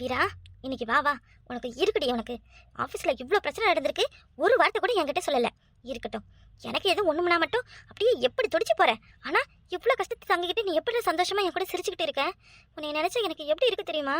வீரா இன்னைக்கு வா வா. உனக்கு இருக்குடி உனக்கு ஆஃபீஸில் இவ்வளோ பிரச்சனை நடந்திருக்கு ஒரு வார்த்தை கூட என்கிட்ட சொல்லலை. இருக்கட்டும். எனக்கு எதுவும் ஒன்றும்னா மட்டும் அப்படியே எப்படி துடிச்சு போகிறேன் ஆனால் இவ்வளோ கஷ்டத்தை தங்கிக்கிட்டு நீ எப்படி சந்தோஷமாக என் கூட சிரிச்சுக்கிட்டு இருக்க? உன்னை நினச்சா எனக்கு எப்படி இருக்கு தெரியுமா?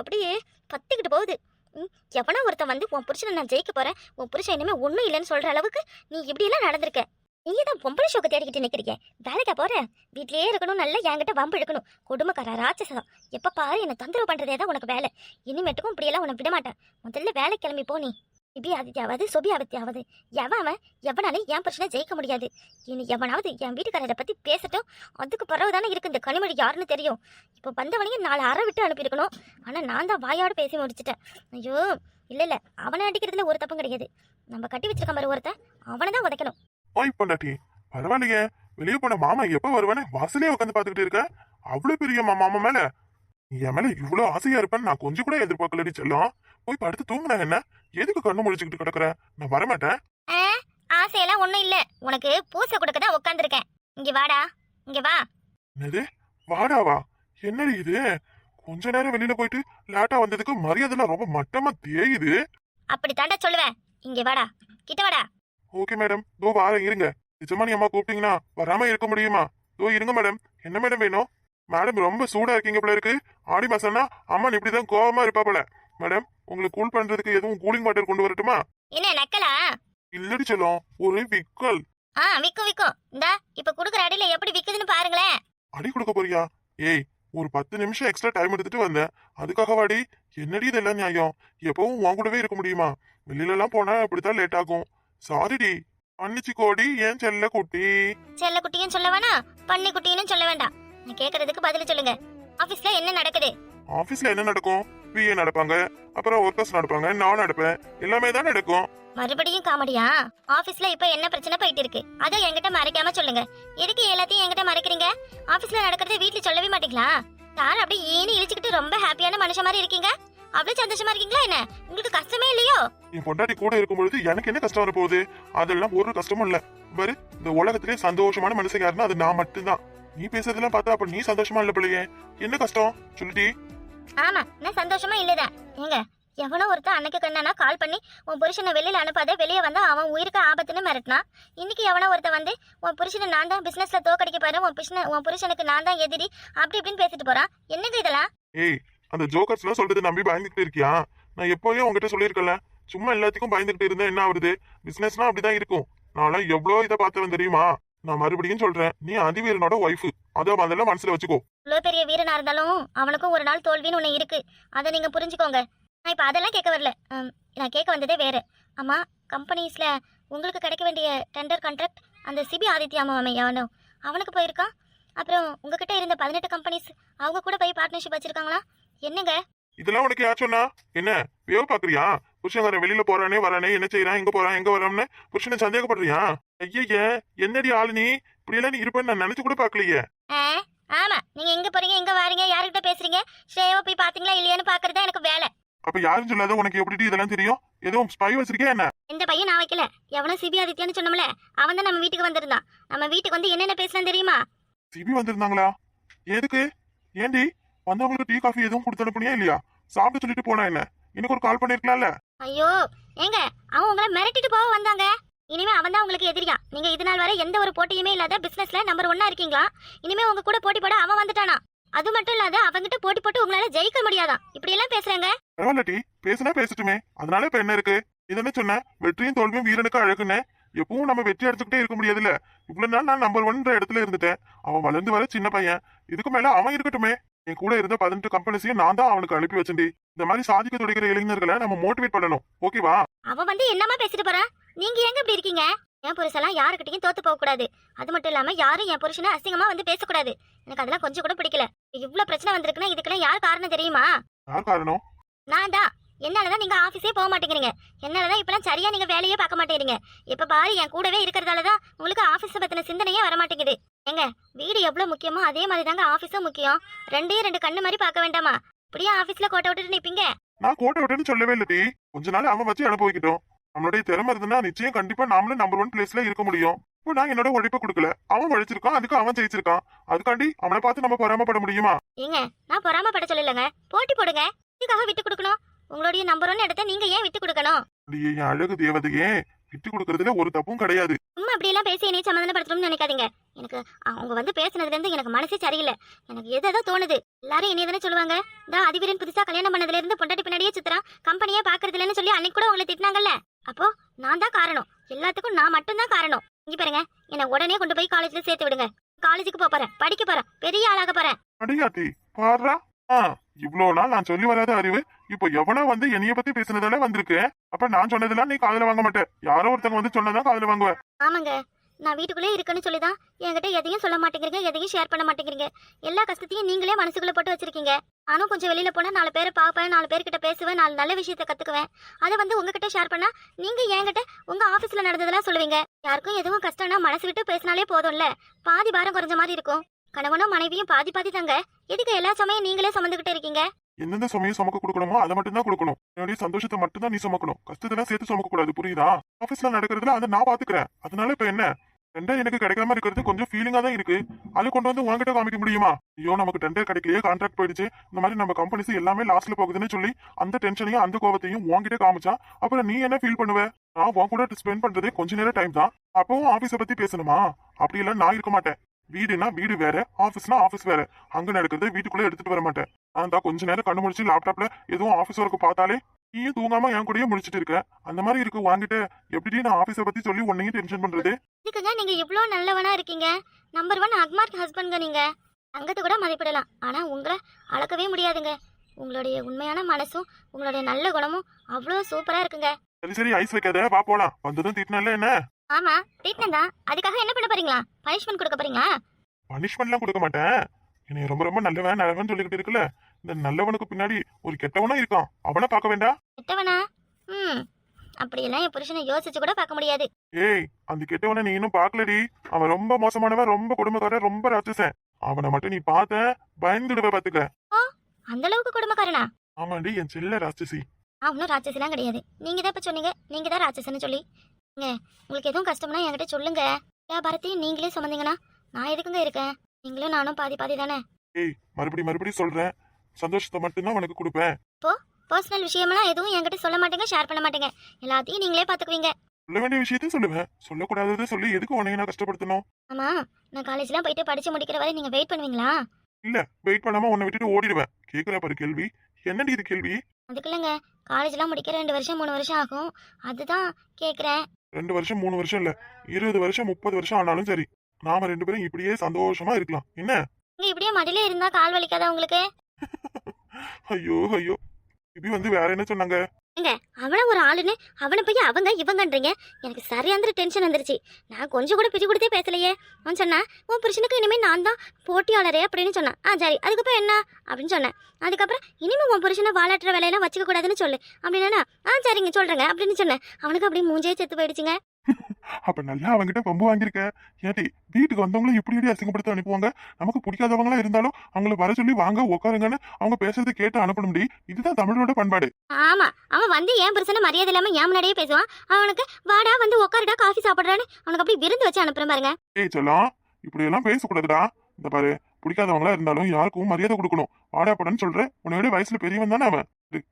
அப்படியே பத்திக்கிட்டு போகுது. எவனா எவனோ ஒருத்தன் வந்து உன் புருஷனை நான் ஜெயிக்க போகிறேன் உன் புருஷன் இனிமேல் ஒன்றும் இல்லைன்னு சொல்கிற அளவுக்கு நீ இப்படியெல்லாம் நடந்திருக்க. நீ தான் பொம்பளை ஷோக்கு தேடிக்கிட்டு நிற்கிறீங்க வேலைக்கா போற? வீட்லயே இருக்கணும் நல்லா என்கிட்ட வம்பு இழுக்கணும். குடும்பக்கார ராட்சசம் எப்ப பாரு என்ன தொந்தரவு பண்றதே தான் உனக்கு வேலை. இனிமேட்டுக்கும் இப்படியெல்லாம் உனக்கு விடமாட்டேன் முதல்ல வேலை கிளம்பி போ நீ. இபி ஆதித்யாவது சொபி ஆதித்யாவது எவன் அவன்? எவனாலையும் என் பிரச்சனை ஜெயிக்க முடியாது. இனி எவனாவது என் வீட்டுக்காரரை பத்தி பேசட்டும். அதுக்கு பிறகு தானே இருக்கு இந்த கனிமொழி யாருன்னு தெரியும். இப்போ வந்தவனையும் நாலு அறை விட்டு அனுப்பியிருக்கணும். ஆனா நான் தான் வாயோட பேசி முடிச்சிட்டேன். ஐயோ இல்ல இல்ல. அவனை அடிக்கிறதுல ஒரு தப்பும் கிடையாது. நம்ம கட்டி வச்சிருக்க மாதிரி ஒருத்தன். அவனை தான் உதைக்கணும். ஓய் பொண்டாட்டி. பரவாயில்லையே. வெளியே போன மாமா எப்ப வருவானே வாசலே உட்காந்து பாத்துக்கிட்டு இருக்க. அவ்வளவு பெரிய மாமா மேல. என் மேல இவ்வளவு ஆசையா இருப்பேன்னு நான் கொஞ்சம் கூட எதிர்பார்க்கலடி செல்லம். போய் படுத்து தூங்குனா என்ன? எதுக்கு கண்ணு முழிச்சுக்கிட்டு கிடக்குற? நான் வரமாட்டேன். ஆ, ஆசையெல்லாம் ஒன்றும் இல்லை. உனக்கு பூசை கொடுக்க தான் உட்காந்துருக்கேன் இங்கே வாடா. இங்கே வா. என்னது? வாடாவா? என்னடி இது? கொஞ்ச நேரம் வெளியில போயிட்டு லேட்டா வந்ததுக்கு மரியாதைலாம் ரொம்ப மட்டமா தேயுது. அப்படி தாண்டா சொல்லுவேன் இங்கே வாடா. கிட்ட வாடா. Okay madam. தோ வாரம் இருங்க. நிஜமானி அம்மா கூப்பிட்டீங்கன்னா வராம இருக்க முடியுமா? தோ இருங்க மேடம். என்ன மேடம் வேணும்? மேடம் ரொம்ப சூடா இருக்கீங்க போல இருக்கு. ஆடி மாசம்னா அம்மா இப்படிதான் கோவமா இருப்பா போல. மேடம் உங்களுக்கு கூல் பண்றதுக்கு எதுவும் கூலிங் வாட்டர் கொண்டு வரட்டுமா? என்ன நக்கலா? இல்லடி செல்லம் ஒரு விக்கல். ஆ விக்கும் விக்கும். இந்தா இப்போ கொடுக்குற அடியில் எப்படி விக்குதுன்னு பாருங்களேன். அடி கொடுக்க போறியா? ஏய் ஒரு பத்து நிமிஷம் எக்ஸ்ட்ரா டைம் எடுத்துட்டு வந்தேன். அதுக்காக வாடி. என்னடி இதெல்லாம் நியாயம்? எப்பவும் உன் கூடவே இருக்க முடியுமா? வெளியில எல்லாம் போனா இப்படித்தான் லேட் ஆகும். சாரிடி மன்னிச்சு கோடி ஏன் செல்ல குட்டி? செல்ல குட்டியும் சொல்ல வேணாம் பண்ணி குட்டியும் சொல்ல வேண்டாம். நான் கேட்கறதுக்கு பதில் சொல்லுங்க. ஆஃபீஸில் என்ன நடக்குது? ஆபீஸ்ல என்ன நடக்கும்? பிஏ நடப்பாங்க அப்புறம் ஒர்க்கர்ஸ் நடப்பாங்க நான் நடப்பேன். எல்லாமே தான் நடக்கும். மறுபடியும் காமெடியா? ஆபீஸ்ல இப்ப என்ன பிரச்சனை போயிட்டு இருக்கு? அதை என்கிட்ட மறைக்காம சொல்லுங்க. எதுக்கு எல்லாத்தையும் என்கிட்ட மறைக்கிறீங்க? ஆபீஸ்ல நடக்கிறத வீட்ல சொல்லவே மாட்டீங்களா? யார் அப்படியே ஏனி இழிச்சுக்கிட்டு ரொம்ப ஹாப்பியான மனுஷன் மாதிரி இருக்கீங்க. அவ்வளவு சந்தோஷமா இருக்கீங்களா என்ன? உங்களுக்கு கஷ்டமே இல்லையோ? என் பொண்டாட்டி கூட இருக்கும் பொழுது எனக்கு என்ன கஷ்டம் வரப்போகுது? அதெல்லாம் ஒரு கஷ்டமும் இல்ல. பாரு இந்த உலகத்திலே சந்தோஷமான மனுஷன் யாருன்னா அது நான் மட்டும்தான். நீ பேசுறதெல்லாம் பார்த்தா அப்ப நீ சந்தோஷமா இல்ல பிள்ளையே என்ன கஷ்டம்? சொல்லிட்டி ஆமா நான் சந்தோஷமா இல்லதான். ஏங்க எவனோ ஒருத்தன் அன்னைக்கு கண்ணனா கால் பண்ணி உன் புருஷனை வெளியில அனுப்பாத வெளியே வந்தா அவன் உயிருக்கு ஆபத்துன்னு மிரட்டினான். இன்னைக்கு எவனோ ஒருத்தன் வந்து உன் புருஷனை நான் தான் பிசினஸ்ல தோக்கடிக்க பாரு உன் புருஷனை உன் புருஷனுக்கு நான் தான் எதிரி அப்படி இப்படின்னு பேசிட்டு போறான். என்னது இதெல்லாம்? ஏய் அந்த ஜோக்கர்ஸ்லாம் சொல்றது நம்பி பயந்துகிட்டு இருக்கியா? நான் எப்போயும் உங்ககிட்ட சொல்லியிருக்கல சும்மா எல்லாத்துக்கும் பயந்துகிட்டு இருந்தா என்ன ஆகுது பிசினஸ்னா அப்படிதான் இருக்கும். நான்லாம் எவ்வளோ இதை பார்த்தவன் தெரியுமா? நான் மறுபடியும் சொல்றேன் நீ அதிவீரனோட ஒய்ஃபு அதை அதெல்லாம் மனசுல வச்சுக்கோ. இவ்வளோ பெரிய வீரனா இருந்தாலும் அவனுக்கும் ஒரு நாள் தோல்வின்னு ஒன்று இருக்கு. அதை நீங்க புரிஞ்சுக்கோங்க. நான் இப்போ அதெல்லாம் கேட்க வரல. நான் கேட்க வந்ததே வேற. அம்மா கம்பெனிஸ்ல உங்களுக்கு கிடைக்க வேண்டிய டெண்டர் கான்ட்ராக்ட் அந்த சிபி ஆதித்யா அவன் அவனுக்கு போயிருக்கான். அப்புறம் உங்ககிட்ட இருந்த பதினெட்டு கம்பெனிஸ் அவங்க கூட போய் பார்ட்னர்ஷிப் வச்சிருக்காங்களா? என்னங்க? இதெல்லாம் உனக்கு யார் சொன்னா? என்ன? வேவ பாக்குறியா? புருஷன் வெளியில போறானே வரானே என்ன செய்யறான் எங்க போறான் எங்க வரான்னு புருஷனை சந்தேகப்படுறியா? ஐயய்ய என்னடி ஆளு நீ? இப்படி எல்லாம் நீ இருப்பேன்னு நான் நினைச்சு கூட பாக்கலையே ஆமா. நீங்க எங்க போறீங்க எங்க வாரீங்க யார்கிட்ட பேசுறீங்க? ஸ்ரேயாவை போய் பாத்தீங்களா இல்லையான்னு பாக்குறது தான் எனக்கு வேலை. அப்ப யாரும் சொல்லாத உனக்கு எப்படி இதெல்லாம் தெரியும்? எதுவும் ஸ்பை வச்சிருக்கியா என்ன? இந்த பையன் நான் வைக்கல. எவனோ சிபி ஆதித்யான்னு சொன்னோம்ல அவன் தான் நம்ம வீட்டுக்கு வந்திருந்தான். நம்ம வீட்டுக்கு வந்து என்னென்ன பேசலாம் தெரியுமா? சிபி வந்திருந்தாங்களா? எதுக்கு? ஏண்டி? வந்தவங்களுக்கு டீ காஃபி எதுவும் கொடுத்து அனுப்புனியா இல்லையா? சாப்பிட்டு சொல்லிட்டு போனா என்ன? எனக்கு ஒரு கால் பண்ணிருக்கலாம்ல? ஐயோ ஏங்க அவன் உங்களை மிரட்டிட்டு போக வந்தாங்க. இனிமே அவன் தான் உங்களுக்கு எதிரியா. நீங்க இது நாள் வரை எந்த ஒரு போட்டியுமே இல்லாத பிசினஸ்ல நம்பர் ஒன்னா இருக்கீங்களா? இனிமே உங்க கூட போட்டி போட அவன் வந்துட்டானா? அது மட்டும் இல்லாத அவங்கிட்ட போட்டி போட்டு உங்களால ஜெயிக்க முடியாதான் இப்படி எல்லாம் பேசுறாங்க. பரவாயில்ல டி பேசுனா பேசட்டுமே. அதனால இப்ப என்ன இருக்கு? இதென்ன சொன்ன? வெற்றியும் தோல்வியும் வீரனுக்கு அழகுன்னு? எப்பவும் நம்ம வெற்றி அடிச்சுக்கிட்டே இருக்க முடியாதுல்ல. இவ்வளவு நாள் நான் நம்பர் ஒன்ற இடத்துல இருந்துட்டேன். அவன் வளர்ந்து வர சின்ன பையன். இதுக்கு மேல அவன் இருக்கட்டுமே. என் கூட இருந்த பதினெட்டு கம்பெனிஸையும் நான் தான் அவனுக்கு அனுப்பி வச்சேன்டி. இந்த மாதிரி சாதிக்க துடிக்கிற இளைஞர்களை நம்ம மோட்டிவேட் பண்ணணும். ஓகேவா அவன் வந்து என்னமா பேசிட்டு போறான்? நீங்க ஏங்க இப்படி இருக்கீங்க? என் புருஷெல்லாம் யாருக்கிட்டையும் தோத்து போக கூடாது. அது மட்டும் இல்லாம யாரும் என் புருஷனை அசிங்கமா வந்து பேசக்கூடாது. எனக்கு அதெல்லாம் கொஞ்சம் கூட பிடிக்கல. இவ்வளவு பிரச்சனை வந்திருக்குன்னா இதுக்கெல்லாம் யார் காரணம் தெரியுமா? யார் காரணம்? நான் தான். என்னாலதான் நீங்க ஆபீஸே போக மாட்டேங்கிறீங்க. என்னாலதான் இப்பெல்லாம் சரியா நீங்க வேலையே பார்க்க மாட்டேங்கிறீங்க. இப்ப பாரு என் கூடவே இருக்கிறதால தான் உங்களுக்கு ஆபீஸ் பத்தின சிந்தனையே வர மாட்டேங்குது ஏங்க வீடு எவ்வளவு முக்கியமோ அதே மாதிரி தாங்க ஆபீஸும் முக்கியம். ரெண்டையும் ரெண்டு கண்ணு மாதிரி பார்க்க வேண்டாமா? இப்படியே ஆபீஸ்ல கோட்டை விட்டுட்டு நிப்பீங்க? நான் கோட்டை விட்டேன்னு சொல்லவே இல்லடி கொஞ்ச நாள் அவன் வச்சு அனுபவிக்கிட்டோம் நம்மளுடைய திறமை இருந்ததுன்னா நிச்சயம் கண்டிப்பா நாமளும் நம்பர் ஒன் பிளேஸ்ல இருக்க முடியும். இப்போ நான் என்னோட உழைப்பை கொடுக்கல. அவன் உழைச்சிருக்கான் அதுக்கு அவன் ஜெயிச்சிருக்கான். அதுக்காண்டி அவனை பார்த்து நம்ம பொறாமப்பட முடியுமா? ஏங்க நான் பொறாமப்பட சொல்லலைங்க. போட்டி போடுங்க. இதுக்காக விட்டு கொடுக்கணும்? உங்களுடைய நம்பர் ஒன்று எடுத்த நீங்க ஏன் விட்டு கொடுக்கணும்? என் அழகு தேவதையே விட்டு கொடுக்கறதுல ஒரு தப்பும் கிடையாது. சும்மா அப்படியெல்லாம் பேசி என்னைய சமாதானப்படுத்தணும்னு நினைக்காதீங்க. எனக்கு அவங்க வந்து பேசுனதுல இருந்து எனக்கு மனசே சரியில்லை. எனக்கு எது எதோ தோணுது. எல்லாரும் என்னைய தானே சொல்லுவாங்க இந்த அதிவீரன் புதுசா கல்யாணம் பண்ணதுல இருந்து பொண்டாட்டி பின்னாடியே சுத்துறான் கம்பெனியே பாக்குறது இல்லைன்னு சொல்லி அன்னைக்கு கூட உங்களை திட்டினாங்கல்ல. அப்போ நான் தான் காரணம். எல்லாத்துக்கும் நான் மட்டும் தான் காரணம். இங்க பாருங்க. என்னை உடனே கொண்டு போய் காலேஜ்ல சேர்த்து விடுங்க. காலேஜுக்கு போறேன். படிக்க போறேன். பெரிய ஆளாக போறேன். இவ்வளோ நாள் நான் சொல்லி வராத அறிவு இப்போ எவனோ வந்து என்னைய பத்தி பேசுனதால வந்திருக்கு. அப்ப நான் சொன்னதெல்லாம் நீ காதல வாங்க மாட்டேன் யாரோ ஒருத்தங்க வந்து சொன்னதான் காதல வாங்குவேன் ஆமாங்க. நான் வீட்டுக்குள்ளே இருக்குன்னு சொல்லி தான் என்கிட்ட எதையும் சொல்ல மாட்டேங்கிறீங்க எதையும் ஷேர் பண்ண மாட்டேங்கிறீங்க. எல்லா கஷ்டத்தையும் நீங்களே மனசுக்குள்ள போட்டு வச்சிருக்கீங்க. நானும் கொஞ்சம் வெளியில போனா நாலு பேரை பார்ப்பேன் நாலு பேர்கிட்ட பேசுவேன் நாலு நல்ல விஷயத்தை கத்துக்குவேன். அதை வந்து உங்ககிட்ட ஷேர் பண்ணா நீங்க என்கிட்ட உங்க ஆபீஸ்ல நடந்ததெல்லாம் சொல்லுவீங்க. யாருக்கும் எதுவும் கஷ்டம்னா மனசு விட்டு பேசினாலே போதும்ல. பாதி பாரம் குறைஞ்ச மாதிரி இருக்கும். கணவனும் மனைவியும் பாதி பாதி தாங்க. எதுக்கு எல்லா சமயம் நீங்களே சுமந்துகிட்டே இருக்கீங்க? எந்தெந்த சமயம் சுமக்க கொடுக்கணுமோ அதை மட்டும் தான் கொடுக்கணும். என்னுடைய சந்தோஷத்தை மட்டும் தான் நீ சுமக்கணும். கஷ்டத்தெல்லாம் சேர்த்து சுமக்க கூடாது புரியுதா? ஆபீஸ்ல நடக்கிறதுல அதை நான் பாத்துக்கிறேன். அதனால இப்ப என்ன? டெண்டர் எனக்கு கிடைக்காம இருக்கிறது கொஞ்சம் ஃபீலிங்கா தான் இருக்கு. அது கொண்டு வந்து உன்கிட்ட காமிக்க முடியுமா? ஐயோ நமக்கு டெண்டர் கிடைக்கலையே கான்ட்ராக்ட் போயிடுச்சு. இந்த மாதிரி நம்ம கம்பெனிஸ் எல்லாமே லாஸ்ட்ல போகுதுன்னு சொல்லி அந்த டென்ஷனையும் அந்த கோபத்தையும் உங்ககிட்ட காமிச்சா அப்புறம் நீ என்ன ஃபீல் பண்ணுவ? நான் உன் கூட ஸ்பெண்ட் பண்றதே கொஞ்ச நேரம் டைம் தான். அப்பவும் ஆபீஸ பத்தி பேசணுமா? அப்படி எல்லாம் நான் இருக்க மாட்டேன். வீடுனா வீடு வேற ஆபீஸ்னா ஆபீஸ் வேற. அங்க நடக்கிறது வீட்டுக்குள்ள எடுத்துட்டு வர மாட்டேன். தான் கொஞ்ச நேரம் கண்ணு முடிச்சு லேப்டாப்ல எதுவும் ஆபீஸ் ஒர்க் பார்த்தாலே நீயும் தூங்காம என் கூடயே முடிச்சிட்டு இருக்க. அந்த மாதிரி இருக்கு வாங்கிட்டு எப்படி நான் ஆபீஸ பத்தி சொல்லி உன்னையும் டென்ஷன் பண்றது? இதுக்குங்க நீங்க இவ்ளோ நல்லவனா இருக்கீங்க. நம்பர் ஒன் அக்மார்க் ஹஸ்பண்ட்ங்க நீங்க. தங்கத்தை கூட மதிப்பிடலாம். ஆனா உங்களை அளக்கவே முடியாதுங்க. உங்களுடைய உண்மையான மனசும் உங்களுடைய நல்ல குணமும் அவ்வளோ சூப்பரா இருக்குங்க. சரி சரி ஐஸ் வைக்காத. வா போலாம். வந்ததும் திட்டினல என்ன? ஆமா ட்ரீட்மெண்ட் தான் அதுக்காக என்ன பண்ண போறீங்களா? பனிஷ்மெண்ட் கொடுக்க போறீங்களா? பனிஷ்மெண்ட்லாம் கொடுக்க மாட்டேன். என்னை ரொம்ப ரொம்ப நல்லவன் நல்லவன் சொல்லிக்கிட்டு இருக்குல்ல. இந்த நல்லவனுக்கு பின்னாடி ஒரு கெட்டவனும் இருக்கான். அவனை பார்க்க வேண்டாம் கெட்டவனா? ம் அப்படியெல்லாம் என் புருஷனை யோசிச்சு கூட பார்க்க முடியாது. ஏய் அந்த கெட்டவனை நீ இன்னும் பார்க்கலடி. அவன் ரொம்ப மோசமானவன் ரொம்ப கொடுமைக்காரன் ரொம்ப ராட்சசன். அவனை மட்டும் நீ பார்த்த பயந்துடுவ பாத்துக்க. அந்த அளவுக்கு கொடுமைக்காரனா ஆமாண்டி என் செல்ல ராட்சசி. அவனும் ராட்சசெல்லாம் கிடையாது. நீங்க தான் இப்ப சொன்னீங்க. நீங்க தான் ராட்சசன்னு சொல்லி. உங்களுக்கு எதுவும் கஷ்டம்னா என்கிட்ட சொல்லுங்க. வியாபாரத்தையும் நீங்களே சுமந்தீங்கன்னா நான் எதுக்குங்க இருக்கேன்? நீங்களும் நானும் பாதி பாதி தானே? ஏய் மறுபடி மறுபடி சொல்றேன். சந்தோஷத்தை மட்டும்தான் உனக்கு கொடுப்பேன். பர்சனல் விஷயமெல்லாம் எதுவும் என்கிட்ட சொல்ல மாட்டேங்க ஷேர் பண்ண மாட்டேங்க. எல்லாத்தையும் நீங்களே பார்த்துக்குவீங்க. சொல்ல வேண்டிய விஷயத்தையும் சொல்லுவேன். சொல்லக்கூடாததை சொல்லி எதுக்கு உன்னைய நான் கஷ்டப்படுத்தணும்? ஆமா நான் காலேஜ்லாம் போயிட்டு படிச்சு முடிக்கிற வரை நீங்க வெயிட் பண்ணுவீங்களா? இல்ல வெயிட் பண்ணாம உன்னை விட்டுட்டு ஓடிடுவேன். கேக்குறா பாரு கேள்வி. என்னடி இது கேள்வி? அதுக்கு இல்லைங்க காலேஜ்லாம் முடிக்க ரெண்டு வருஷம் மூணு வருஷம் ஆகும். அதுதான் கேட்குறேன் ரெண்டு வருஷம் மூணு வருஷம் இல்ல. இருபது வருஷம் முப்பது வருஷம் ஆனாலும் சரி. நாம ரெண்டு பேரும் இப்படியே சந்தோஷமா இருக்கலாம். என்ன? நீங்க இப்படியே மடியில இருந்தா கால் வலிக்காதா உங்களுக்கு? ஐயோ ஐயோ. இது வந்து வேற என்ன சொன்னாங்க? அவன ஒரு ஆளுன்னு? அவனை போய் அவங்க இவங்கன்றீங்க? எனக்கு சரியான டென்ஷன் வந்துருச்சு. நான் கொஞ்சம் கூட பிச்சு கொடுத்தே பேசலையே. அவன் சொன்னா உன் புருஷனுக்கு இனிமே நான் தான் போட்டியாளரே அப்படின்னு சொன்னான். ஆ சரி அதுக்கப்புறம் என்ன? அப்படின்னு சொன்னேன். அதுக்கப்புறம் இனிமே உன் புருஷனை வாலாட்டுற வேலையெல்லாம் வச்சுக்க கூடாதுன்னு சொல்லு. அப்படின்னா ஆ சரிங்க சொல்றேங்க. அப்படின்னு சொன்னேன். அவனுக்கு அப்படியே மூஞ்சே செத்து போயிடுச்சுங்க. அப்ப நல்லா அவங்கிட்ட பம்பு வாங்கியிருக்க. ஏட்டி வீட்டுக்கு வந்தவங்களும் இப்படி இப்படி அசிங்கப்படுத்த அனுப்புவாங்க? நமக்கு பிடிக்காதவங்களா இருந்தாலும் அவங்கள வர சொல்லி வாங்க உட்காருங்கன்னு அவங்க பேசுறதை கேட்டு அனுப்ப முடியும் இதுதான் தமிழோட பண்பாடு. ஆமா அவன் வந்து என் புருஷனை மரியாதை இல்லாம என் முன்னாடியே பேசுவான். அவனுக்கு வாடா வந்து உட்காருடா காஃபி சாப்பிடுறான்னு அவனுக்கு அப்படியே விருந்து வச்சு அனுப்புறேன் பாருங்க. ஏய் செல்லம் இப்படி எல்லாம் பேசக்கூடாதுடா. இந்த பாரு பிடிக்காதவங்களா இருந்தாலும் யாருக்கும் மரியாதை கொடுக்கணும். வாடா படன்னு சொல்றேன் உன்னை விட வயசுல பெரியவன் தானே அவன்.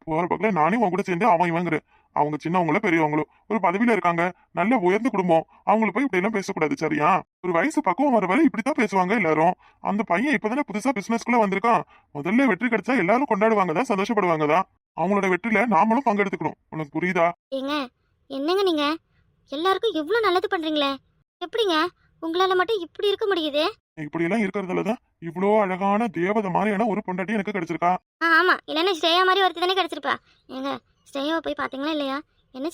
போற பக்கத்துல நானே உன் கூட சேர்ந்து அவன் இவங்கிற அவங்க சின்னவங்களோ பெரியவங்களோ ஒரு பதவியில இருக்காங்க. நல்ல உயர்ந்த குடும்பம். அவங்கள போய் இப்படி எல்லாம் பேசக்கூடாது சரியா? ஒரு வயசு பக்குவம் வர வரை இப்படித்தான் பேசுவாங்க எல்லாரும். அந்த பையன் இப்பதானே புதுசா பிசினஸ்க்குள்ள வந்திருக்கான். முதல்ல வெற்றி கிடைச்சா எல்லாரும் கொண்டாடுவாங்க தான் சந்தோஷப்படுவாங்க தான். அவங்களோட வெற்றில நாமளும் பங்கெடுத்துக்கணும். உனக்கு புரியுதா? ஏங்க என்னங்க நீங்க? எல்லாருக்கும் இவ்ளோ நல்லது பண்றீங்களே. எப்படிங்க? உங்களால மட்டும் இப்படி இருக்க முடியுது? இப்படி எல்லாம் இருக்கிறதுலதான் இவ்வளோ அழகான தேவதை மாதிரியான ஒரு பொண்டாட்டி எனக்கு கிடைச்சிருக்கா. ஆமா. இல்லைன்னா ஸ்ரேயா மாதிரி ஒருத்தி தானே கிடைச்சிருப்பா. ஏங்க ஸ்ரேயாவை போய் பாத்தீங்களா இல்லையா? என்ன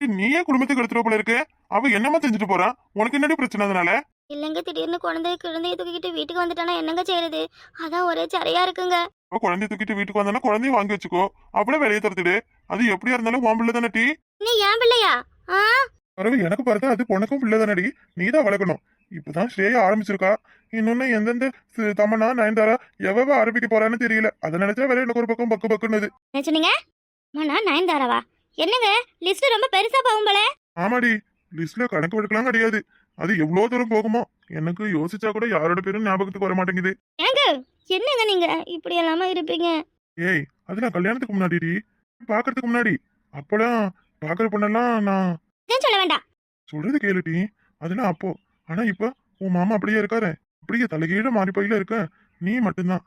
ஏய், நீயே குடும்பத்துக்கு எடுத்துட்டு போல இருக்கு. அவ என்னமா செஞ்சுட்டு போறா? உனக்கு என்னடி பிரச்சனை அதனால? இல்லைங்க திடீர்னு குழந்தைய குழந்தைய தூக்கிட்டு வீட்டுக்கு வந்துட்டானா என்னங்க செய்யறது அதான் ஒரே சரியா இருக்குங்க. அவ குழந்தைய தூக்கிட்டு வீட்டுக்கு வந்தானா குழந்தைய வாங்கி வச்சுக்கோ. அவள வெளியே தரத்துடு. அது எப்படியா இருந்தாலும் உன் பிள்ளை தானே டீ? நீ ஏன் பிள்ளையா? ஆ? பரவாயில்ல எனக்கு பார்த்தா அது உனக்கும் பிள்ளை தானடி நீ தான் வளர்க்கணும். இப்பதான் ஸ்ரேயா ஆரம்பிச்சிருக்கா. இன்னொன்னு எந்தெந்த தமன்னா நயன்தாரா எவ்வளவு ஆரம்பிக்க போறான்னு தெரியல. அதை நினைச்சா வேற எனக்கு ஒரு பக்கம் பக்கு பக்குன்னுது என்ன சொன்னீங்க? மண்ணா நயன்தாராவா? என்னங்க லிஸ்ட் ரொம்ப பெருசா போகும் போல. ஆமாடி லிஸ்ட்ல கணக்கு வழக்கெல்லாம் கிடையாது. அது எவ்வளவு தூரம் போகுமோ எனக்கு யோசிச்சா கூட யாரோட பேரும் ஞாபகத்துக்கு வர மாட்டேங்குது. ஏங்க என்னங்க நீங்க இப்படி எல்லாம இருப்பீங்க? ஏய் அது நான் கல்யாணத்துக்கு முன்னாடிடி. பாக்குறதுக்கு முன்னாடி. அப்போலாம் பாக்குற பொண்ணெல்லாம் நான் இதான் சொல்ல வேண்டாம். சொல்றது கேளுடி. அதெல்லாம் அப்போ. ஆனா இப்ப உன் மாமா அப்படியே இருக்காரு. அப்படியே தலைகீழ மாறி போயில இருக்க. நீ மட்டும்தான்.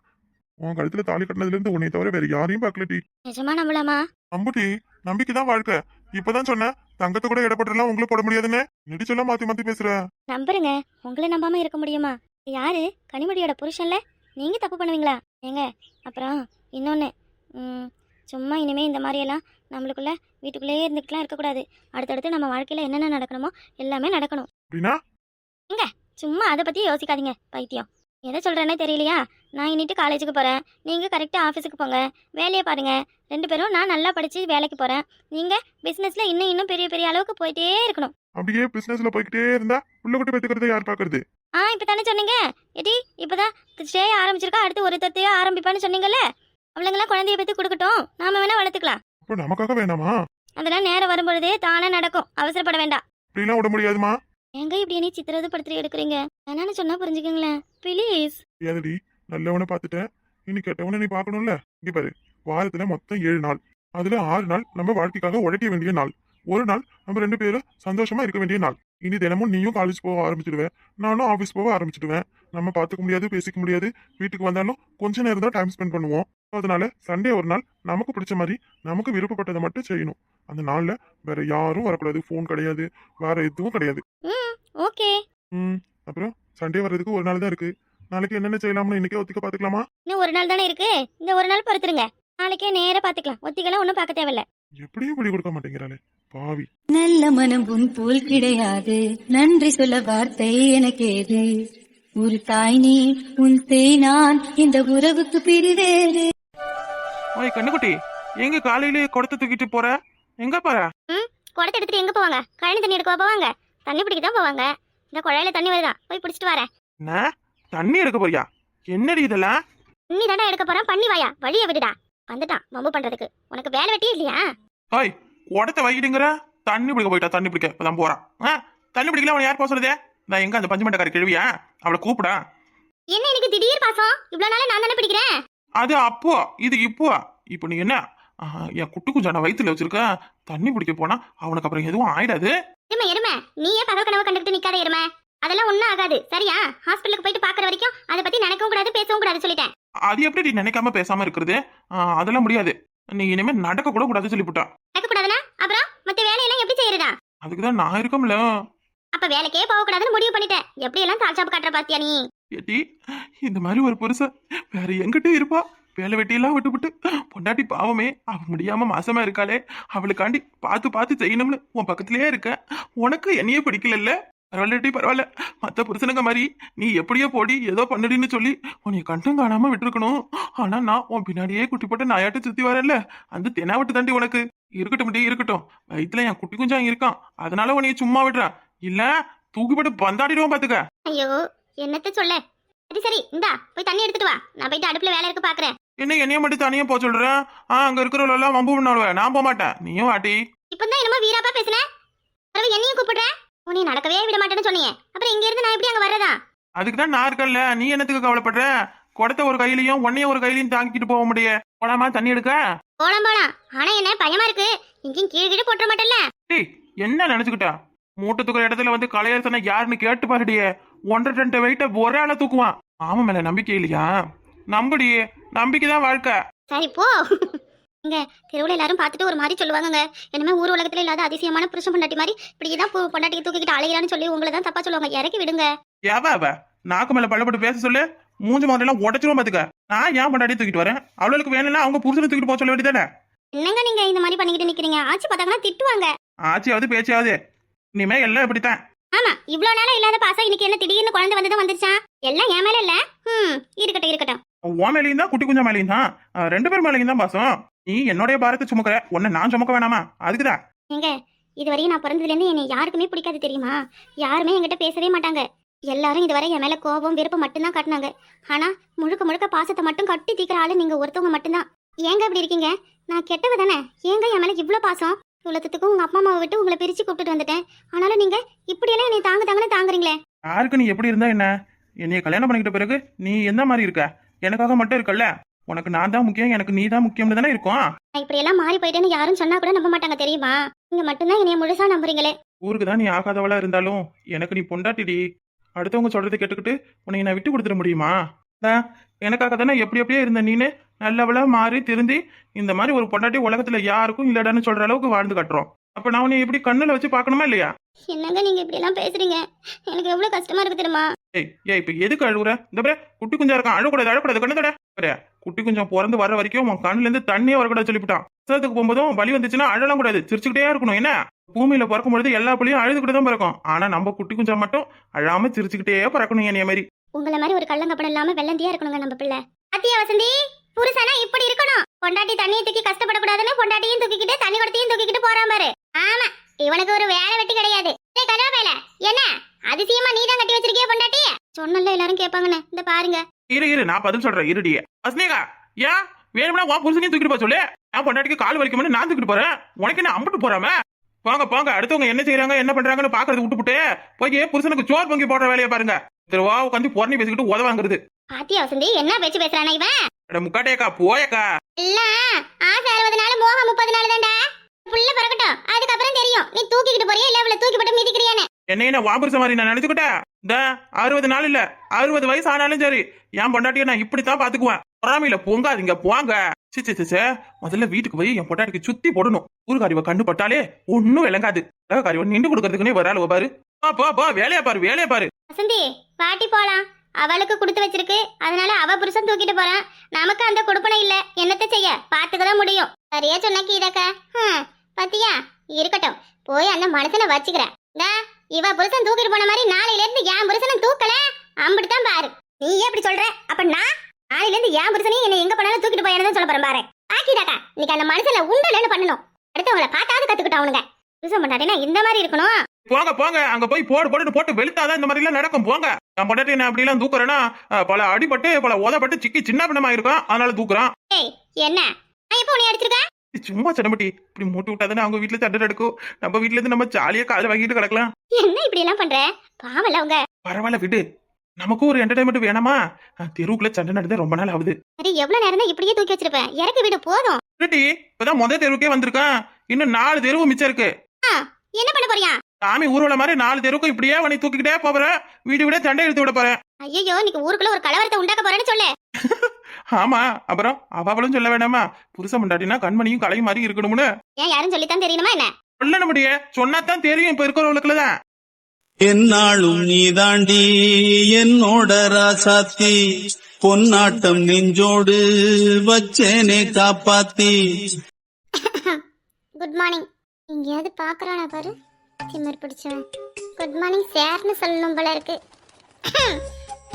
உன் கழுத்துல தாலி கட்டினதுல இருந்து உன்னை தவிர வேற யாரையும் பார்க்கலடி. நிஜமா நம்பலாமா? நம்புடி. நம்பிக்கைதான் வாழ்க்கை. இப்பதான் சொன்ன தங்கத்தை கூட இடப்பட்டுலாம் உங்களுக்கு போட முடியாதுன்னு. நெடிச்செல்லாம் மாத்தி மாத்தி பேசுற. நம்புறேங்க உங்களை நம்பாம இருக்க முடியுமா? யாரு? கனிமொழியோட புருஷன்ல? நீங்க தப்பு பண்ணுவீங்களா? ஏங்க அப்புறம் இன்னொன்று சும்மா இனிமே இந்த மாதிரியெல்லாம் நம்மளுக்குள்ள வீட்டுக்குள்ளேயே இருந்துக்கிட்டுலாம் இருக்கக்கூடாது. அடுத்தடுத்து நம்ம வாழ்க்கையில் என்னென்ன நடக்கணுமோ எல்லாமே நடக்கணும். அப்படின்னா? சும்மா அதை பற்றி யோசிக்காதீங்க பைத்தியம். எதை சொல்கிறேன்னே தெரியலையா? நான் இன்னிட்டு காலேஜுக்கு போகிறேன் நீங்கள் கரெக்டாக ஆஃபீஸுக்கு போங்க. வேலையை பாருங்கள் ரெண்டு பேரும் நான் நல்லா படித்து வேலைக்கு போகிறேன் நீங்கள் பிஸ்னஸில் இன்னும் இன்னும் பெரிய பெரிய அளவுக்கு போயிட்டே இருக்கணும். அப்படியே பிசினஸ்ல போய்கிட்டே இருந்தா உள்ள குட்டி பெத்துக்கிறத யார் பாக்குறது ஆ இப்போ தானே சொன்னீங்க? எடி இப்போ தான் ஸ்டே ஆரம்பிச்சிருக்கா அடுத்து ஒரு தத்தையோ ஆரம்பிப்பான்னு சொன்னீங்கல்ல? அவளுங்களாம் குழந்தைய பற்றி கொடுக்கட்டும். நாம வேணால் வளர்த்துக்கலாம். அப்ப நமக்காக வேணாமா? அதெல்லாம் நேரம் வரும்பொழுது தானே நடக்கும். அவசரப்பட வேண்டாம். அப்படிலாம் விட முடியாதுமா? எங்க இப்படி என்ன சித்திரது படுத்துட்டு எடுக்கிறீங்க? என்னன்னு சொன்னா புரிஞ்சுக்கங்களேன். ப்ளீஸ் ஏதடி நல்லவனை பார்த்துட்டேன். இனி கெட்டவனை நீ பார்க்கணும்ல? இங்க பாரு. வாரத்துல மொத்தம் ஏழு நாள். அதுல ஆறு நாள் நம்ம வாழ்க்கைக்காக உழைக்க வேண்டிய நாள். ஒரு நாள் நம்ம ரெண்டு பேரும் சந்தோஷமா இருக்க வேண்டிய நாள். இனி தினமும் நீயும் காலேஜ் போக ஆரம்பிச்சிடுவேன். நானும் ஆஃபீஸ் போக ஆரம்பிச்சிடுவேன். நம்ம பார்த்துக்க முடியாது பேசிக்க முடியாது. வீட்டுக்கு வந்தாலும் கொஞ்ச நேரம் தான் டைம் ஸ்பெண்ட் பண்ணுவோம். அதனால சண்டே ஒரு நாள் நமக்கு பிடிச்ச மாதிரி நமக்கு விருப்பப்பட்டதை மட்டும் செய்யணும். அந்த நாள்ல வேற யாரும் வரக்கூடாது. ஃபோன் கிடையாது. வேற எதுவும் கிடையாது. ம் ஓகே. ம் அப்புறம் சண்டே வர்றதுக்கு ஒரு நாள் தான் இருக்கு. நாளைக்கு என்னென்ன செய்யலாம்னு இன்னைக்கே ஒத்திக்க பாத்துக்கலாமா? இன்னும் ஒரு நாள் தானே இருக்கு. இந்த ஒரு நாள் பொறுத்துருங்க. நாளைக்கே நேரா பாத்துக்கலாம். ஒத்திக்கெல்லாம் ஒன்றும் பார்க்க தேவையில்ல. எப்படியும் விடி கொடுக்க மாட்டேங்கிறாளே. பாவி. நல்ல மனம் உன் போல் கிடையாது. நன்றி சொல்ல வார்த்தை எனக்கேது. ஒரு தாய் நீ உன் தேய் நான். இந்த உறவுக்கு பிரிவேறு. ஓய் கண்ணுக்குட்டி எங்க காலையிலே குடத்தை தூக்கிட்டு போற? எங்க போற? குடத்தை எடுத்துட்டு எங்க போவாங்க? கழனி தண்ணி எடுக்க போவாங்க? தண்ணி பிடிக்க தான் போவாங்க. இந்த குழாயில தண்ணி வருதான் போய் பிடிச்சிட்டு வரேன். என்ன? தண்ணி எடுக்க போறியா? என்னடி இதெல்லாம்? இன்னி தாண்டா எடுக்க போறான். பண்ணி வாயா. வழிய விடுடா. வந்துட்டான் வம்பு பண்றதுக்கு. உனக்கு வேலை வெட்டியே இல்லையா? ஓய் குடத்தை வைக்கிடுங்கிற தண்ணி பிடிக்க போயிட்டா தண்ணி பிடிக்க. இப்பதான் போறான் ஆ தண்ணி பிடிக்கல அவன் யார் போக சொல்லுதே? நான் எங்க அந்த பஞ்சுமண்டக்காரி கிழவியா? அவளை கூப்பிடா. என்ன எனக்கு திடீர் பாசம்? இவ்வளவு நாளா நான் தானே பிடிக்கிறேன்? அது அப்போ இது இப்போ இப்போ நீ என்ன? என் குட்டி குஞ்சான வயித்துல வச்சிருக்க. தண்ணி பிடிக்க போனா அவனுக்கு அப்புறம் எதுவும் ஆயிடாது. எருமை எருமை நீயே பகல் கனவு கண்டுட்டு நிக்காத எருமை. அதெல்லாம் ஒண்ணும் ஆகாது. சரியா? ஹாஸ்பிட்டலுக்கு போயிட்டு பாக்குற வரைக்கும் அதை பத்தி நினைக்கவும் கூடாது பேசவும் கூடாது சொல்லிட்டேன். அது எப்படி நீ நினைக்காம பேசாம இருக்கிறது? அதெல்லாம் முடியாது. நீ இனிமே நடக்க கூட கூடாது சொல்லிவிட்டா நடக்க கூடாதுன்னா? அப்புறம் மத்த வேலையெல்லாம் எப்படி செய்யறதா? அதுக்கு தான் நான் இருக்கோம்ல. அப்ப வேலைக்கே போக கூடாதுன்னு முடிவு பண்ணிட்டேன். எப்படி எல்லாம் தாழ்ச்சாப்பு காட்டுற பாத்தியா நீ? ஏட்டி இந்த மாதிரி ஒரு புருஷன் வேற எங்கிட்ட இருப்பா. வேலை வெட்டியெல்லாம் விட்டுவிட்டு பொண்டாட்டி பாவமே அவ முடியாம மாசமா இருக்காளே அவளுக்காண்டி பார்த்து பார்த்து செய்யணும்னு உன் பக்கத்திலேயே இருக்க. உனக்கு என்னையே பிடிக்கலல்ல? பரவாயில்லட்டி பரவாயில்ல. மத்த புருஷனுங்க மாதிரி நீ எப்படியோ போடி ஏதோ பண்ணுடின்னு சொல்லி உன்னை கண்டும் காணாம விட்டுருக்கணும். ஆனா நான் உன் பின்னாடியே குட்டி போட்டு நாயாட்டு சுத்தி வரேன்ல. அந்த தெனாவட்டு தாண்டி உனக்கு. இருக்கட்டும் டி இருக்கட்டும். வயித்துல என் குட்டி குஞ்சா இருக்கான். அதனால உன்னைய சும்மா விடுறேன். இல்ல தூக்கி போட்டு பந்தாடிடுவோம் பாத்துக்க. ஐயோ என்னத்த சொல்ல? சரி சரி இந்தா போய் தண்ணி எடுத்துட்டு வா. நான் போயிட்டு அடுப்புல வேலை இருக்கு பாக்குறேன். என்ன என்னைய மட்டும் தனியா போக சொல்றேன் ஆ அங்க இருக்கிறவங்க எல்லாம் வம்பு பண்ணாளுவ நான் போக மாட்டேன். நீயும் வாட்டி. இப்பதான் என்னமோ வீராப்பா பேசுன. அப்புறம் என்னையும் கூப்பிடுற? உன்னை நடக்கவே விட மாட்டேன்னு சொன்னீங்க அப்புறம் இங்க இருந்து நான் எப்படி அங்க வர்றதா? அதுக்கு தான் நான் இருக்கேன்ல. நீ என்னத்துக்கு கவலைப்படுற? குடத்த ஒரு கையிலயும் உன்னைய ஒரு கையிலயும் தாங்கிட்டு போக முடிய. போலாமா? தண்ணி எடுக்க? போலாம் போலாம். ஆனா என்ன பயமா இருக்கு. எங்கேயும் கீழ் கீழே போட்டுற மாட்டேல்ல. டேய் என்ன நினைச்சுக்கிட்ட? மூட்டை தூக்குற இடத்துல வந்து கலையர் சொன்ன யாருன்னு கேட்டு பாருடியே. ஒன்றரை ரெண்டு வெயிட்ட ஒரே ஆள தூக்குவான். ஆமா மேல நம்பிக்கை இல்லையா? நம்புடியே நம்பிக்கை தான் வாழ்க்கை. சரி போ. இங்க தெருவுல எல்லாரும் பார்த்துட்டு ஒரு மாதிரி சொல்லுவாங்கங்க. என்னமே ஊர் உலகத்துல இல்லாத அதிசயமான புருஷன் பொண்டாட்டி மாதிரி இப்படிதான் பொண்டாட்டிக்கு தூக்கிக்கிட்டு அலைகிறான்னு சொல்லி உங்களை தான் தப்பா சொல்லுவாங்க. இறக்கி விடுங்க. எவ அவ? நாக்கு மேல பள்ளப்பட்டு பேச சொல்லு. மூஞ்சி மாதிரி எல்லாம் உடச்சிரும் பாத்துக்க. நான் ஏன் பொண்டாட்டி தூக்கிட்டு வரேன்? அவளுக்கு வேணும்னா அவங்க புருஷனை தூக்கிட்டு போக சொல்ல வேண்டியதானே என்னங்க நீங்க இந்த மாதிரி பண்ணிக்கிட்டு நிக்கிறீங்க? ஆச்சி பார்த்தாங்கன்னா திட்டுவாங்க. ஆச்சியாவது பேச்சியாவது. இனிமே எல்லாம் இப்படித்தான். ஆமா இவ்வளவு நாளா இல்லாத பாசம் இன்னைக்கு என்ன திடீர்னு குழந்தை வந்ததும் வந்துருச்சா? எல்லாம் என் மேல இல்ல? ம் இருக்கட்டும் இருக்கட்டும். உன் மேலேயும் தான் குட்டி குஞ்சா மேலேயும் தான். ரெண்டு பேர் மேலேயும் தான் பாசம். நீ என்னுடைய பாரத்தை சுமக்கிற உன்னை நான் சுமக்க வேணாமா? அதுக்குதான் ஏங்க இது வரையும் நான் பிறந்ததுல இருந்து என்னை யாருக்குமே பிடிக்காது தெரியுமா? யாருமே என்கிட்ட பேசவே மாட்டாங்க. எல்லாரும் இதுவரை என் மேல கோபம் விருப்பம் மட்டும்தான் காட்டினாங்க. ஆனா முழுக்க முழுக்க பாசத்தை மட்டும் கட்டி தீக்கிற ஆளு நீங்க ஒருத்தவங்க மட்டும்தான். ஏங்க இப்படி இருக்கீங்க? நான் கெட்டவ தானே. ஏங்க என் மேல இவ்வளவு பாசம்? இவ்வளோத்துக்கும் உங்க அப்பா அம்மாவை விட்டு உங்களை பிரிச்சு கூப்பிட்டு வந்துட்டேன். ஆனாலும் நீங்க இப்படியெல்லாம் என்னை தாங்க தாங்கன்னு தாங்குறீங்களே? யாருக்கு நீ எப்படி இருந்தா என்ன? என்னைய கல்யாணம் பண்ணிக்கிட்ட பிறகு நீ எந்த மாதிரி இருக்க? எனக்காக மட்டும் இருக்கல்ல? உனக்கு நான் தான் முக்கியம் எனக்கு நீ தான் முக்கியம்னு தானே இருக்கும்? நான் இப்படி எல்லாம் மாறி போயிட்டேன்னு யாரும் சொன்னா கூட நம்ப மாட்டாங்க தெரியுமா? நீங்க மட்டும்தான் என்னைய முழுசா நம்புறீங்களே. ஊருக்கு தான் நீ ஆகாதவளா இருந்தாலும் எனக்கு நீ பொண்டாட்டிடி. அடுத்தவங்க சொல்றதை கேட்டுக்கிட்டு உன்னை நான் விட்டு கொடுத்துட முடியுமா? எனக்காக தானே எப்படி எப்படியே இருந்த நீனு? நல்லவளா மாறி திருந்தி இந்த மாதிரி ஒரு பொண்டாட்டி உலகத்துல யாருக்கும் இல்லடான்னு சொல்ற அளவுக்கு வாழ்ந்து கட்டுறோம். அப்ப நான் உன்னை எப்படி கண்ணுல வச்சு பார்க்கணுமா இல்லையா? என்னங்க நீங்க இப்படி எல்லாம் பேசுறீங்க? எனக்கு எவ்வளவு கஷ்டமா இருக்கு தெரியுமா? ஏய் ஏய் இப்ப எதுக்கு அழுகுற இந்த பாரு குட்டி குஞ்சா இருக்கான். அழக்கூடாது அழக்கூடாது கண்ணு தட. பாரு குட்டி குஞ்சம் பிறந்து வர வரைக்கும் உன் கண்ணுல இருந்து தண்ணியே வரக்கூடாது சொல்லிவிட்டான். பிரசவத்துக்கு போகும்போதும் வலி வந்துச்சுன்னா அழலாம் கூடாது. சிரிச்சுக்கிட்டே இருக்கணும். என்ன? பூமியில பிறக்கும் பொழுது எல்லா புள்ளியும் அழுதுகிட்டு தான் பிறக்கும். ஆனா நம்ம குட்டி குஞ்சா மட்டும் அழாம சிரிச்சுக்கிட்டே பிறக்கணும் என்னைய மாதிரி. உங்களை மாதிரி ஒரு கள்ளங்கப்படம் இல்லாம வெள்ளந்தியா இருக்கணுங்க நம்ம பிள்ளை. அத்தியா வசந்தி புருஷனா இப்படி இருக்கணும். பொண்டாட்டி தண்ணியை தூக்கி கஷ்டப்படக்கூடாதுன்னு பொண்டாட்டியும் தூக்கிக்கிட்டு தண்ணி குடத்தையும் தூக்கிக்கிட்டு போறான் பாரு. ஆமா இவனுக்கு ஒரு வேலை வெட்டி கிடையாது. கருவேல என்ன? அதிசயமா நீ தான் கட்டி வச்சிருக்கிய பொண்டாட்டி? சொன்னல எல்லாரும் கேட்பாங்கன்னு. இந்த பாருங்க. இரு இரு நான் பதில் சொல்றேன் இருடியே அஸ்னேகா ஏன்? வேணும்னா உன் புருஷனையும் தூக்கிட்டு போக சொல்லு. நான் பொண்டாட்டிக்கு கால் வலிக்கும்னு நான் தூக்கிட்டு போறேன். உனக்கு என்ன அம்பிட்டு போறாம? போங்க போங்க. அடுத்தவங்க என்ன செய்யறாங்க என்ன பண்றாங்கன்னு பாக்குறது விட்டுப்புட்டு போய் புருஷனுக்கு சோர் பொங்கி போடுற வேலையை பாருங்க. திருவா உட்காந்து பொறணி பேசிக்கிட்டு உதவாங்கிறது பாத்தியா வசந்தி என்ன பேச்சு பேசுறானா இவன்? அட முக்காட்டேக்கா போயக்கா. எல்லாம் ஆசை அறுபது நாள் மோகம் முப்பது நாள் தான்டா. புள்ள பிறக்கட்டும் அதுக்கப்புறம் தெரியும். நீ தூக்கிக்கிட்டு போறியா இல்ல இவளை தூக்கி போட்டு மிதிக்கிறியான்னு? என்ன என்ன வாபுருச மாதிரி நான் நினைச்சுக்கிட்டேன் இந்த அறுபது நாள் இல்ல அறுபது வயசு ஆனாலும் சரி என் பொண்டாட்டியை நான் இப்படித்தான் பாத்துக்குவேன். பொறாமையில பொங்காதீங்க போங்க. சி சி, சி, சி. முதல்ல வீட்டுக்கு போய் என் பொண்டாட்டிக்கு சுத்தி போடணும். ஊருக்காரிவ கண்ணு பட்டாலே ஒன்னும் விளங்காது. காரிவ நின்று கொடுக்கறதுக்குன்னே வராளுவ பாரு. போ, போ போ வேலையா பாரு வேலையா பாரு. வசந்தி பாட்டி போலாம். அவளுக்கு கொடுத்து வச்சிருக்கு. அதனால அவ புருஷன் தூக்கிட்டு போறான். நமக்கு அந்த கொடுப்பனை இல்ல. என்னத்த செய்ய? பாத்துக்கதான் முடியும். சரியா சொன்ன கீதாக்கா. ஹம், பாத்தியா? இருக்கட்டும். போய் அந்த மனுஷனை வச்சுக்கிறேன் இவ புருஷன் தூக்கிட்டு போன மாதிரி நாளையில இருந்து என் புருஷனும் தூக்கல. அம்பிட்டுதான் பாரு. நீ எப்படி இப்படி சொல்ற? அப்ப நான் நாளையில இருந்து என் புருஷனையும் என்ன எங்க போனாலும் தூக்கிட்டு போயிடுறதுன்னு சொல்ல போறேன் பாரு. பாக்கிடாக்கா இன்னைக்கு அந்த மனுஷனை உண்டலன்னு பண்ணணும். அடுத்தவங்களை பார்த்தாவது கத்துக்கிட்டோம் அவனுங்க. புருஷன் பண்ணாட்டினா இந்த மாதிரி இருக்கணும். போங்க போங்க. அங்க போய் போடு போட்டு போட்டு வெளுத்தாதான் இந்த மாதிரி எல்லாம் நடக்கும். போங்க. என் பொண்டாட்டி நான் அப்படி எல்லாம் தூக்குறேன்னா பல அடிபட்டு பல உதப்பட்டு சிக்கி சின்ன பின்னமா இருக்கும். அதனால தூக்குறான். என்ன? நான் எப்போ உன்னை அடிச்சிருக்கேன் சும்மா சடம்பட்டி இப்படி மூட்டு விட்டாதானே அவங்க வீட்டுல சண்டை நடக்கும் நம்ம வீட்டுல இருந்து நம்ம ஜாலியா காலை வாங்கிட்டு கிடக்கலாம். என்ன இப்படி எல்லாம் பண்ற? பாவல அவங்க. பரவாயில்ல விடு. நமக்கும் ஒரு என்டர்டைன்மெண்ட் வேணாமா? தெருவுக்குள்ள சண்டை நடந்தே ரொம்ப நாள் ஆகுது. சரி எவ்வளவு நேரம் தான் இப்படியே தூக்கி வச்சிருப்பேன் இறக்கி விடு போதும். இப்பதான் முத தெருவுக்கே வந்திருக்கான். இன்னும் நாலு தெருவு மிச்சம் இருக்கு. என்ன பண்ண போறியா? சாமி ஊர்வல மாதிரி நாலு தெருவுக்கு இப்படியே உன்னை தூக்கிக்கிட்டே போறேன் வீடு விட சண்டை இழுத்து விட போறேன் ஐயோ இன்னைக்கு ஊருக்குள்ள ஒரு கலவரத்தை உண்டாக்க போறேன்னு சொல்லு. ஆமா அப்புறம் அவளும் சொல்ல வேணாமா புருஷன் முண்டாட்டினா கண்மணியும் கலை மாதிரி இருக்கணும்னு. ஏன் யாரும் சொல்லித்தான் தெரியணுமா என்ன? சொல்ல முடிய. சொன்னாதான் தெரியும் இப்ப இருக்கிறவங்களுக்குல தான் என்னாலும் நீதாண்டி என்னோட ராசாத்தி. பொன்னாட்டம் நெஞ்சோடு வச்சேனே காப்பாத்தி. குட் மார்னிங் எங்கேயாவது பாக்குறானா பாரு. திமிர் பிடிச்சவன் குட் மார்னிங் சார்னு சொல்லணும் போல இருக்கு.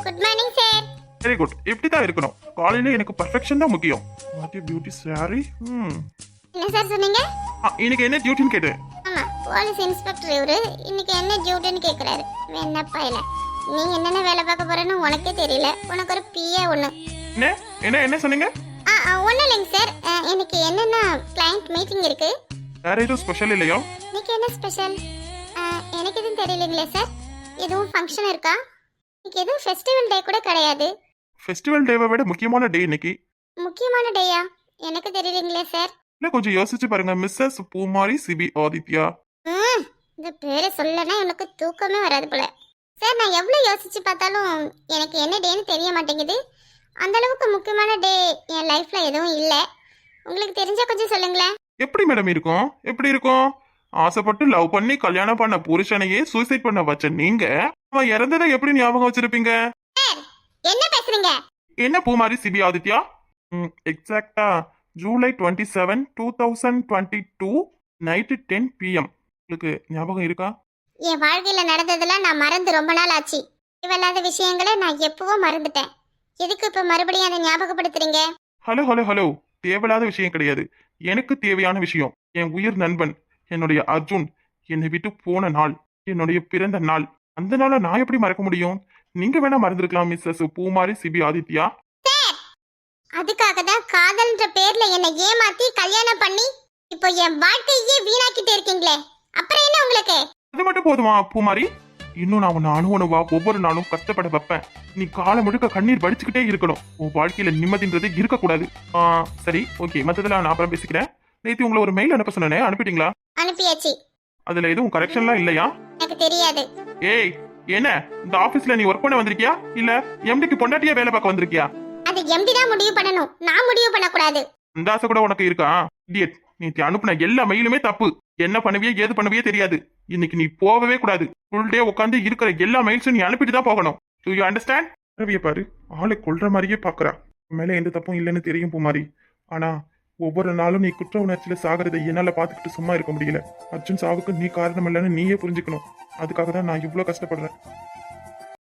Good morning sir very good இப்படிதான் இருக்கணும். காலையில எனக்கு பர்ஃபெக்ஷன் தான் முக்கியம். வாட் பியூட்டி சாரி ம் என்ன சார் சொன்னீங்க? இன்னைக்கு என்ன டியூட்டின்னு கேட்டு. ஆமா போலீஸ் இன்ஸ்பெக்டர் இவரு இன்னைக்கு என்ன டியூட்டின்னு கேக்குறாரு. வேணப்பா இல்ல நீ என்னென்ன வேலை பார்க்க போறேன்னு உனக்கே தெரியல. உனக்கு ஒரு பிஏ ஒண்ணு. என்ன? என்ன என்ன சொன்னீங்க? ஒண்ணும் இல்லைங்க சார் எனக்கு என்னென்ன கிளைண்ட் மீட்டிங் இருக்கு? வேற எதுவும் ஸ்பெஷல் இல்லையோ? இன்னைக்கு என்ன ஸ்பெஷல் எனக்கு எதுவும் தெரியலைங்களே சார். எதுவும் ஃபங்க்ஷன் இருக்கா? இன்னைக்கு எதுவும் ஃபெஸ்டிவல் டே கூட கிடையாது. ஃபெஸ்டிவல் டேவை விட முக்கியமான டே இன்னைக்கு. முக்கியமான டேயா எனக்கு தெரியலைங்களே சார். இல்ல கொஞ்சம் யோசிச்சு பாருங்க. மிஸ்ஸஸ் பூமாரி சிபி ஆதித்யா. ம் இந்த பேரை சொல்லனா எனக்கு தூக்கமே வராது போல. சார் நான் எவ்வளோ யோசிச்சு பார்த்தாலும் எனக்கு என்ன டேன்னு தெரிய மாட்டேங்குது. அந்த அளவுக்கு முக்கியமான டே என் லைஃப்ல எதுவும் இல்லை. உங்களுக்கு தெரிஞ்சா கொஞ்சம் சொல்லுங்களேன். எப்படி மேடம் இருக்கும்? எப்படி இருக்கும்? ஆசைப்பட்டு லவ் பண்ணி கல்யாணம் பண்ண புருஷனையே சூசைட் பண்ண வச்ச நீங்க அவன் இறந்ததை எப்படி ஞாபகம் வச்சிருப்பீங்க? என்ன பேசுறீங்க? என்ன பூமாரி சிபி ஆதித்யா? எக்ஸாக்டா July twenty seven two thousand twenty two night ten PM உங்களுக்கு ஞாபகம் இருக்கா? என் வாழ்க்கையில நடந்ததெல்லாம் நான் மறந்து ரொம்ப நாள் ஆச்சு. இவல்லாத விஷயங்களை நான் எப்பவோ மறந்துட்டேன். எதுக்கு இப்ப மறுபடியும் அதை ஞாபகப்படுத்துறீங்க? ஹலோ ஹலோ ஹலோ தேவையில்லாத விஷயம் கிடையாது. எனக்கு தேவையான விஷயம். என் உயிர் நண்பன் என்னுடைய அர்ஜுன் என்னை விட்டு போன நாள் என்னுடைய பிறந்த நாள். அந்த நாளை நான் எப்படி மறக்க முடியும்? நீங்க வேணா மறந்துருக்கலாம் மிஸ்ஸஸ் பூமாரி சிபி ஆதித்யா. அதுக்காக தான் காதல்ன்ற பேர்ல என்னை ஏமாத்தி கல்யாணம் பண்ணி இப்போ என் வாழ்க்கையே வீணாக்கிட்டே இருக்கீங்களே. அப்புறம் என்ன உங்களுக்கு? அது மட்டும் போதுமா பூமாரி? இன்னும் நான் உன்னை அணுவணுவா ஒவ்வொரு நாளும் கஷ்டப்பட வைப்பேன். நீ காலம் முழுக்க கண்ணீர் வடிச்சுக்கிட்டே இருக்கணும். உன் வாழ்க்கையில நிம்மதின்றது இருக்கக்கூடாது. ஆ, சரி ஓகே. மத்ததெல்லாம் நான் அப்புறம் பேசிக்கிறேன். நேத்து உங்களை ஒரு மெயில் அனுப்ப சொன்னேனே அனுப்பிட்டீங்களா? அனுப்பியாச்சு. அதுல எதுவும் கரெக்ஷன்லாம் இல்லையா? எனக்கு தெரியாது. ஏய் என்ன? இந்த ஆபீஸ்ல நீ ஒர்க் பண்ண வந்திருக்கியா? இல்ல எம்டிக்கு பொண்டாட்டியா வேலை பார்க்க வந்திருக்கியா? அது எம்டி தான் முடிவு பண்ணணும். நான் முடிவு பண்ணக்கூடாது. இந்த ஆசை கூட உனக்கு இருக்கா? இடியட் நீ அனுப்புன எல்லா மெயிலுமே தப்பு. என்ன பண்ணுவியோ ஏது பண்ணுவியோ தெரியாது. இன்னைக்கு நீ போகவே கூடாது. ஃபுல் டே உட்காந்து இருக்கிற எல்லா மெயில்ஸும் நீ அனுப்பிட்டு தான் போகணும். டு யூ அண்டர்ஸ்டாண்ட் ரவிய பாரு ஆளை கொள்ற மாதிரியே பாக்குறா. மேலே மேல எந்த தப்பும் இல்லைன்னு தெரியும் பூமாரி. ஆனா ஒவ்வொரு நாளும் நீ குற்ற உணர்ச்சியில சாகிறதை என்னால பாத்துக்கிட்டு சும்மா இருக்க முடியல. அர்ஜுன் சாவுக்கு நீ காரணம் இல்லைன்னு நீயே புரிஞ்சுக்கணும். அதுக்காக தான் நான் இவ்வளவு கஷ்டப்படுறேன்.